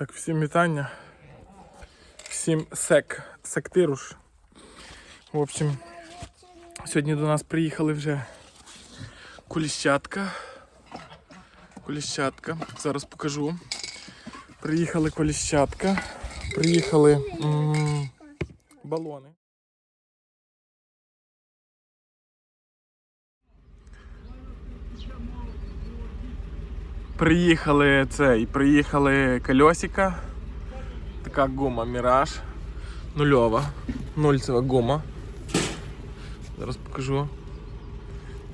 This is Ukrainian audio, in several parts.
Так, всім вітання. Всім сек, сектируш. В общем, сьогодні до нас приїхали вже коліщатка. Коліщатка. Зараз покажу. Приїхали коліщатка. Приїхали м- балони. Приїхали цей, приїхали кольосика. Така гума Міраж. Нульова. Нульцева гума. Зараз покажу.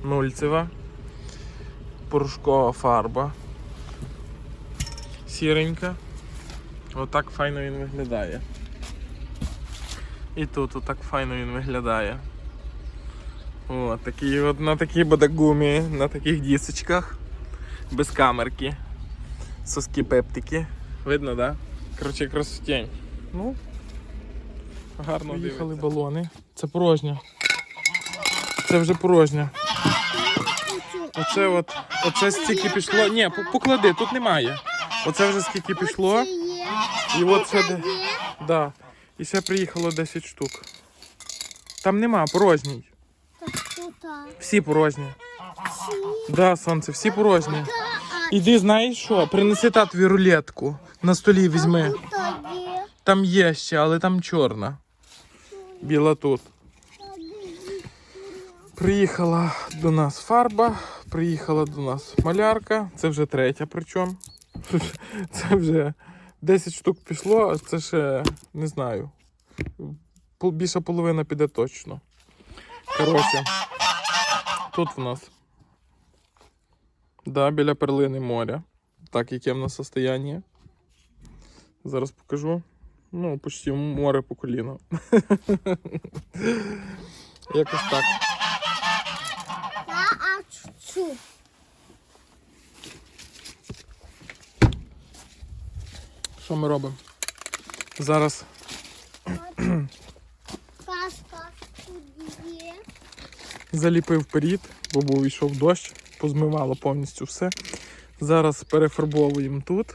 Нульцева. Порошкова фарба. Сіренька. Отак файно він виглядає. І тут отак файно він виглядає. О, такий от на такій бадагумі, на таких дісочках без камерки. Соски пептики. Видно, так? Да? Коротше, красотень. Ну, гарно Поїхали балони. Це порожня. Це вже порожня. Оце от, оце стільки пішло. Ні, поклади, тут немає. Оце вже скільки пішло. І от ще де. Да. І ще приїхало 10 штук. Там нема, порожній. Всі порожні. Да, сонце, всі порожні. Іди, знаєш що? Принеси татові рулетку. На столі візьми. Там є ще, але там чорна. Біла тут. Приїхала до нас фарба, приїхала до нас малярка. Це вже третя причому. Це вже 10 штук пішло, а це ще не знаю. Більша половина піде точно. Коротше, тут в нас. Да, біля перлини моря. Так, яке в нас состояние. Зараз покажу. Ну, почти море по коліно. Якось так. Що ми робимо? Зараз Каска тут є. Заліпив перід, бо був йшов дощ, позмивало повністю все. Зараз перефарбовуємо тут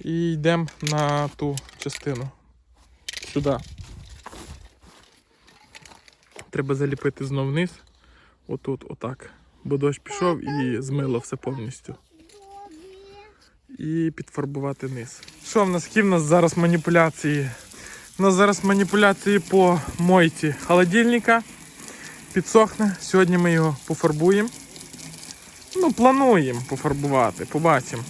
і йдемо на ту частину. Сюди. Треба заліпити знов вниз. Отут, отак. Бо дощ пішов і змило все повністю. І підфарбувати низ. Що в нас? Які в нас зараз маніпуляції? У нас зараз маніпуляції по мойці холодильника. Підсохне. Сьогодні ми його пофарбуємо. Ну, плануємо пофарбувати, побачимо.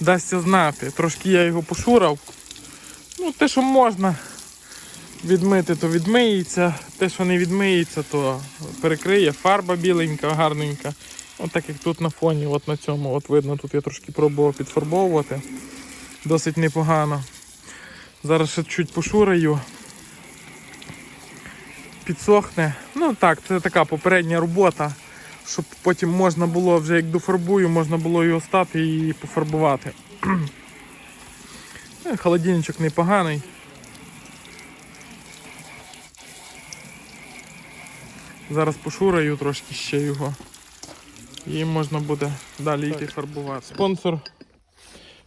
Дасться знати. Трошки я його пошурав. Ну, те, що можна відмити, то відмиється. Те, що не відмиється, то перекриє. Фарба біленька, гарненька. От так як тут на фоні, от на цьому, от видно, тут я трошки пробував підфарбовувати. Досить непогано. Зараз ще чуть пошураю. Підсохне. Ну так, це така попередня робота, щоб потім можна було, вже як дофарбую, можна було його стати і пофарбувати. Е, Холодильничок непоганий. Зараз пошураю трошки ще його. І можна буде далі йти фарбувати. Спонсор,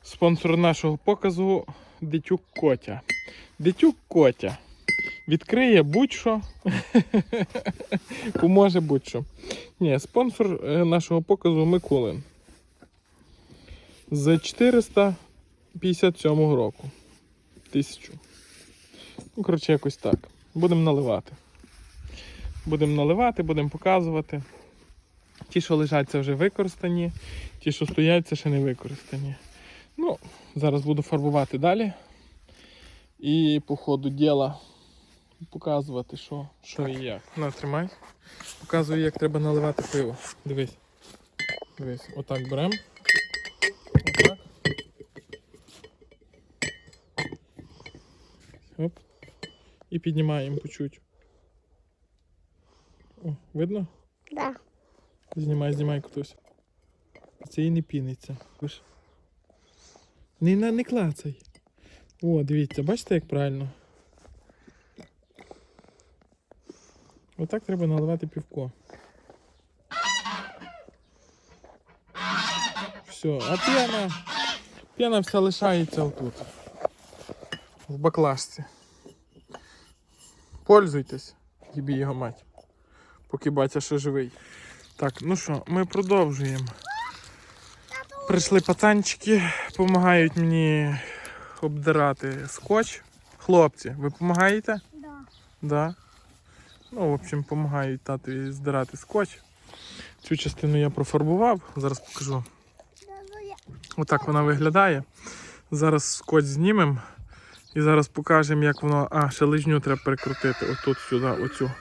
спонсор нашого показу Дитюк Котя. Дитюк Котя. Відкриє будь-що. Поможе будь-що. Ні, спонсор е, нашого показу Микулин. З 457 року. Тисячу. Ну, коротше, якось так. Будемо наливати. Будемо наливати, будемо показувати. Ті, що лежать, це вже використані. Ті, що стоять, це ще не використані. Ну, зараз буду фарбувати далі. І по ходу діла показувати, що, що і як. На, тримай. Показую, як треба наливати пиво. Дивись. Дивись, отак беремо. Отак. Оп. І піднімаємо по чуть. О, видно? Да. Знімай, знімай хтось. Це і не піниться. Не, не клацай. О, дивіться, бачите, як правильно? Отак треба наливати півко. Все, а п'яна Пена вся лишається отут. В баклажці. Пользуйтесь, їбі його мать. Поки батя ще живий. Так, ну що, ми продовжуємо. Прийшли пацанчики, допомагають мені обдирати скотч. Хлопці, ви допомагаєте? Да. Да. Ну, в общем, допомагають татові здирати скотч. Цю частину я профарбував, зараз покажу. Отак вона виглядає. Зараз скотч знімемо і зараз покажемо, як воно. А, ще лижню треба прикрутити. Отут сюди, оцю.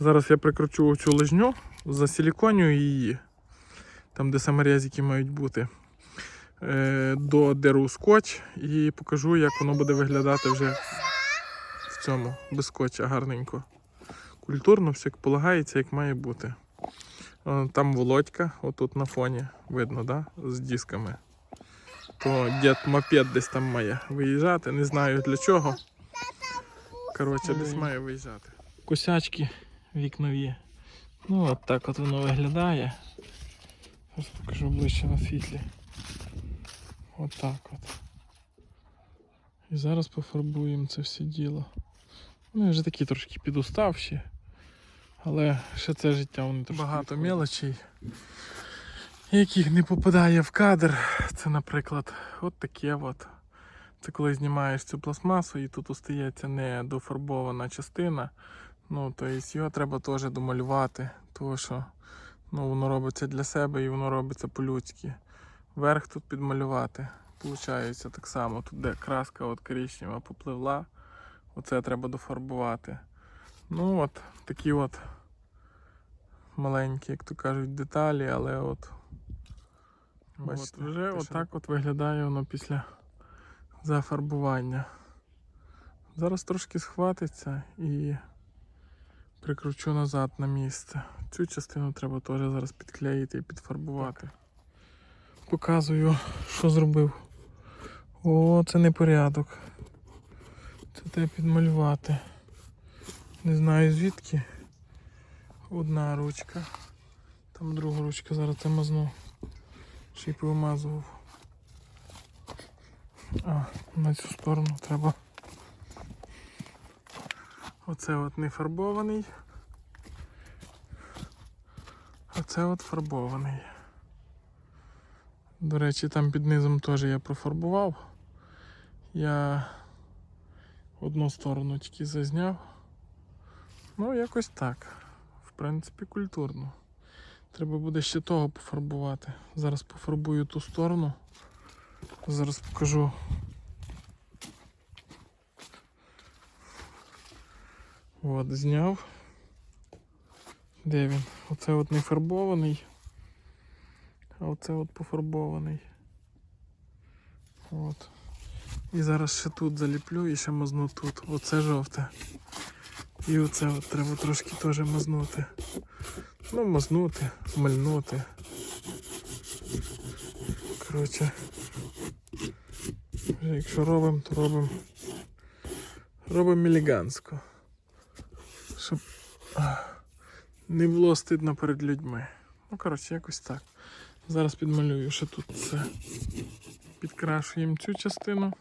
Зараз я прикручу оцю лижню, засиліконюю її, там, де саморезики мають бути. Е, додеру скотч і покажу, як воно буде виглядати вже в цьому без скотча гарненько. Культурно все як полагається, як має бути. Там Володька, отут на фоні, видно, да? з дисками. То дід мопед десь там має виїжджати, не знаю для чого. Коротше, десь має виїжджати. Косячки вікнові. Ну, от так от воно виглядає. Зараз покажу ближче на світлі. От так от. І зараз пофарбуємо це все діло. Вони вже такі трошки підуставші. Але ще це життя трошки. Багато мелочей, яких не попадає в кадр. Це, наприклад, от таке от. Це коли знімаєш цю пластмасу і тут остається недофарбована частина. Ну, тобто його треба теж домалювати, тому що ну, воно робиться для себе і воно робиться по-людськи. Верх тут підмалювати. Получається так само. Тут де краска от коричнева попливла. Оце треба дофарбувати. Ну от, такі от маленькі, як то кажуть, деталі, але от. Бачите, вже отак от виглядає воно після зафарбування. Зараз трошки схватиться і прикручу назад на місце. Цю частину треба теж зараз підклеїти і підфарбувати. Показую, що зробив. О, це непорядок. Це треба підмалювати. Не знаю звідки. Одна ручка. Там друга ручка, зараз це мазну. Ще й повимазував. А, на цю сторону треба. Оце от не фарбований. Оце от фарбований. До речі, там під низом теж я профарбував. Я одну сторону тільки зазняв. Ну, якось так. Принципі, культурно. Треба буде ще того пофарбувати. Зараз пофарбую ту сторону. Зараз покажу. От, зняв. Де він? Оце от не фарбований. А оце от пофарбований. От. І зараз ще тут заліплю і ще мазну тут. Оце жовте. І оце от треба трошки теж мазнути. Ну, мазнути, мальнути. Коротше. Якщо робимо, то робимо. Робимо елегантсько. Щоб не було стидно перед людьми. Ну, коротше, якось так. Зараз підмалюю, що тут це. Підкрашуємо цю частину.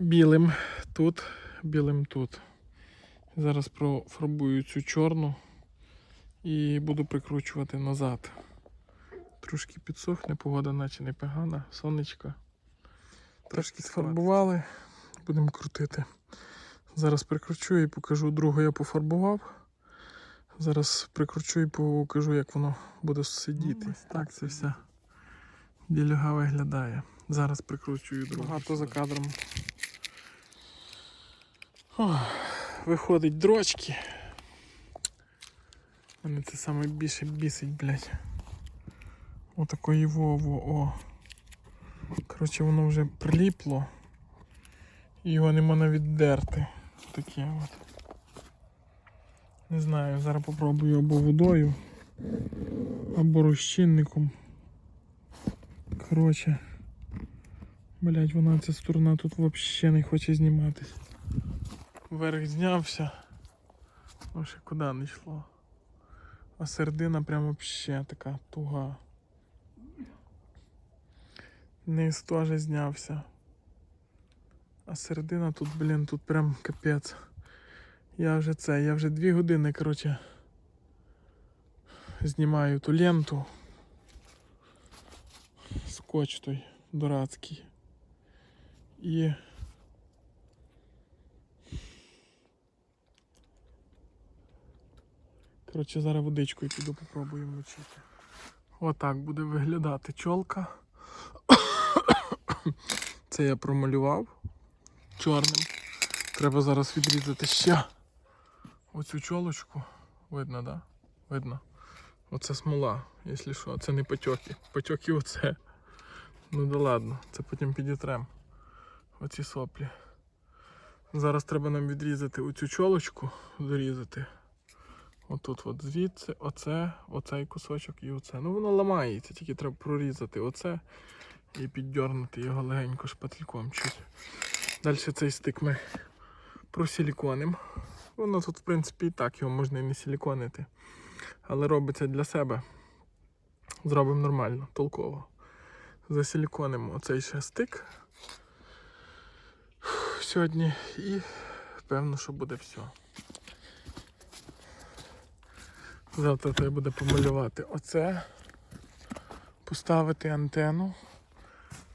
Білим тут, білим тут. Зараз профарбую цю чорну і буду прикручувати назад. Трошки підсохне, погода наче не погана, сонечко. Трошки сфарбували, будемо крутити. Зараз прикручу і покажу другу я пофарбував. Зараз прикручу і покажу, як воно буде сидіти. так це все ділюга виглядає. Зараз прикручую другу. Багато за кадром. Ох, виходить дрочки. Мене це саме більше бісить, блядь. Отакої вово, о. Коротше, воно вже приліпло. Його нема навіть дерти. Таке от. Не знаю, зараз попробую або водою, або розчинником. Коротше. Блять, вона ця сторона тут взагалі не хоче зніматись. Верх знявся. Ну куди не йшло. А середина прям взагалі така туга. Низ теж знявся. А середина тут, блін, тут прям капець. Я вже це, я вже дві години, коротше, знімаю ту ленту. Скотч той дурацький. І. Коротше, зараз водичкою піду попробую мочити. Отак буде виглядати чолка. Це я промалював чорним. Треба зараз відрізати ще оцю чолочку. Видно, да? Видно. Оце смола, якщо що, це не потьоки. Потьоки оце. Ну да ладно, це потім підітрем. Оці соплі. Зараз треба нам відрізати оцю чолочку, дорізати. Отут от звідси, оце, оцей кусочок і оце. Ну воно ламається, тільки треба прорізати оце і піддернути його легенько шпательком чуть. Далі цей стик ми просиліконимо. Воно тут, в принципі, і так його можна і не силіконити. Але робиться для себе. Зробимо нормально, толково. Засиліконимо оцей ще стик сьогодні і певно, що буде все. Завтра треба буде помалювати оце, поставити антенну.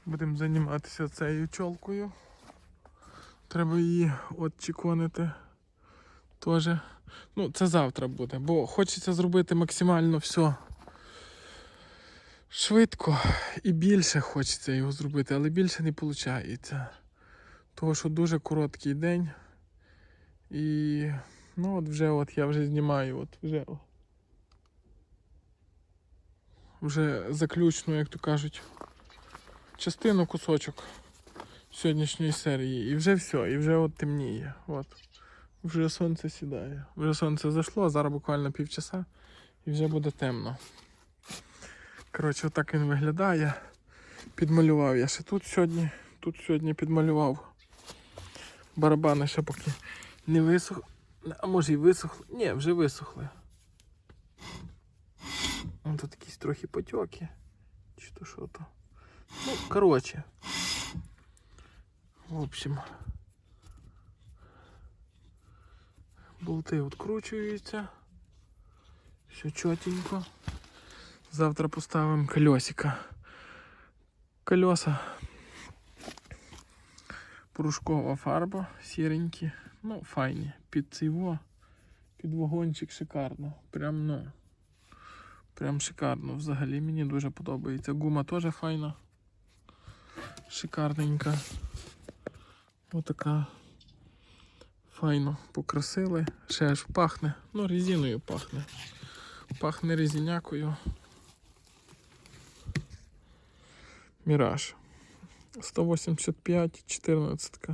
Будемо займатися цією чолкою. Треба її отчеконити теж. Ну, це завтра буде, бо хочеться зробити максимально все швидко і більше хочеться його зробити, але більше не виходить. Тому що дуже короткий день. І ну от вже от я вже знімаю, от вже. Вже заключну, як то кажуть, частину кусочок сьогоднішньої серії. І вже все, і вже от темніє. От. Вже сонце сідає. Вже сонце зайшло, а зараз буквально півчаса і вже буде темно. Коротше, отак він виглядає. Підмалював я ще тут сьогодні. Тут сьогодні підмалював. Барабани ще поки не висохли. А може і висохли. Ні, вже висохли. Тут якісь трохи потьоки. Чи то що то. Ну, коротше. В общем. Болти відкручуються. Все чотенько. Завтра поставимо колесика. Колеса. Порошкова фарба, сіренькі. Ну, файні. Під цейво. Під вагончик шикарно. Прям, ну. Прям шикарно. Взагалі мені дуже подобається. Гума теж файна. Шикарненька. Отака. Файно покрасили. Ще аж пахне. Ну, резиною пахне. Пахне резинякою. Міраж. 185, 14.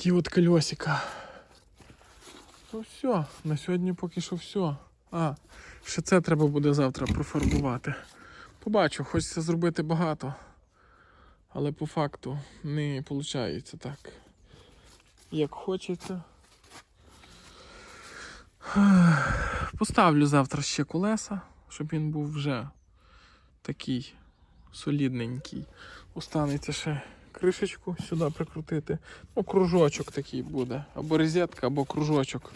Такі от колесика. Ну все, на сьогодні поки що все. А, ще це треба буде завтра профарбувати. Побачу, хочеться зробити багато. Але по факту не виходить так. Як хочеться. Поставлю завтра ще колеса, щоб він був вже такий солідненький. Останеться ще кришечку сюди прикрутити. Ну, кружочок такий буде. Або розетка, або кружочок.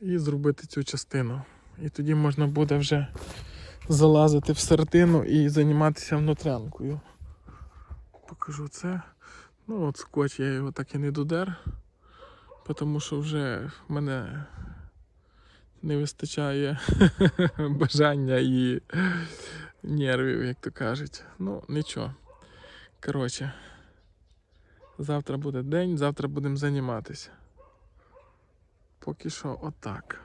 І зробити цю частину. І тоді можна буде вже залазити в середину і займатися внутрянкою. Покажу це. Ну от скотч я його так і не додер, тому що вже в мене не вистачає бажання і нервів, як то кажуть. Ну, нічого. Коротше, завтра буде день, завтра будемо займатися. Поки що отак.